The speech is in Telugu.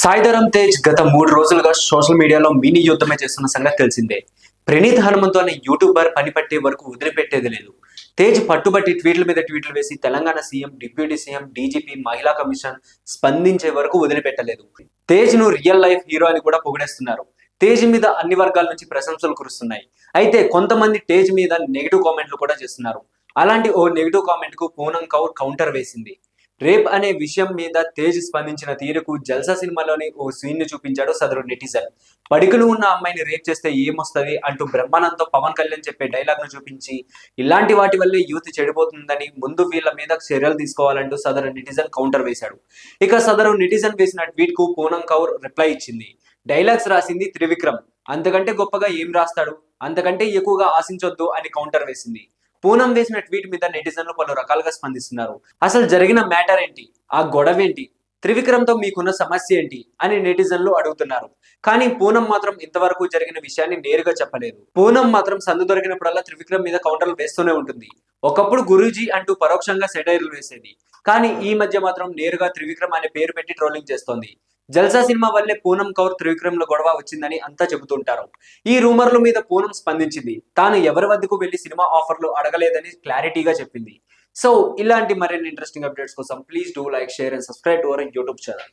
సాయిధరం తేజ్ గత మూడు రోజులుగా సోషల్ మీడియాలో మినీ యుద్ధమే చేస్తున్న సంగతి తెలిసిందే. ప్రణీత్ హనుమంతు అనే యూట్యూబర్ పని పట్టే వరకు వదిలిపెట్టేది లేదు. తేజ్ పట్టుబట్టి ట్వీట్ల మీద ట్వీట్లు వేసి Telangana CM deputy CM DGP మహిళా కమిషన్ స్పందించే వరకు వదిలిపెట్టలేదు. తేజ్ను రియల్ లైఫ్ హీరో అని కూడా పొగిడేస్తున్నారు. తేజ్ మీద అన్ని వర్గాల నుంచి ప్రశంసలు కురుస్తున్నాయి. అయితే కొంతమంది తేజ్ మీద నెగిటివ్ కామెంట్లు కూడా చేస్తున్నారు. అలాంటి ఓ నెగిటివ్ కామెంట్కు పూనం కౌర్ కౌంటర్ వేసింది. రేప్ అనే విషయం మీద తేజ్ స్పందించిన తీరుకు జల్సా సినిమాలోని ఓ సీన్ని చూపించాడు సదరు నెటిజన్. పడికలు ఉన్న అమ్మాయిని రేప్ చేస్తే ఏమొస్తది అంటూ బ్రహ్మానందం పవన్ కళ్యాణ్ చెప్పే డైలాగ్ను చూపించి ఇలాంటి వాటి వల్లే యూత్ చెడిపోతుందని ముందు వీళ్ళ మీద చర్యలు తీసుకోవాలంటూ సదరు నెటిజన్ కౌంటర్ వేశాడు. ఇక సదరు నెటిజన్ వేసిన ట్వీట్కు పూనం కౌర్ రిప్లై ఇచ్చింది. డైలాగ్స్ రాసింది త్రివిక్రమ్. అంతకంటే గొప్పగా ఏం రాస్తాడు? అంతకంటే ఎక్కువగా ఆశించొద్దు అని కౌంటర్ వేసింది. పూనం వేసిన ట్వీట్ మీద నెటిజన్లు పలు రకాలుగా స్పందిస్తున్నారు. అసలు జరిగిన మ్యాటర్ ఏంటి? ఆ గొడవ ఏంటి? త్రివిక్రమ్తో మీకున్న సమస్య ఏంటి? అని నెటిజన్లు అడుగుతున్నారు. కానీ పూనం మాత్రం ఇంతవరకు జరిగిన విషయాన్ని నేరుగా చెప్పలేదు. పూనం మాత్రం సందు దొరికినప్పుడల్లా త్రివిక్రమ్ మీద కౌంటర్లు వేస్తూనే ఉంటుంది. ఒకప్పుడు గురూజీ అంటూ పరోక్షంగా సెటైర్లు వేసేది. కానీ ఈ మధ్య మాత్రం నేరుగా త్రివిక్రమ్ అనే పేరు పెట్టి ట్రోలింగ్ చేస్తోంది. జల్సా సినిమా వల్లే పూనం కౌర్ త్రివిక్రమ్లో గొడవ వచ్చిందని అంతా చెబుతుంటారు. ఈ రూమర్ల మీద పూనం స్పందించింది. తాను ఎవరి వద్దకు వెళ్ళి సినిమా ఆఫర్లు అడగలేదని క్లారిటీగా చెప్పింది. సో ఇలాంటి మరిన్ని ఇంట్రెస్టింగ్ అప్డేట్స్ కోసం please do like share and subscribe to our YouTube channel.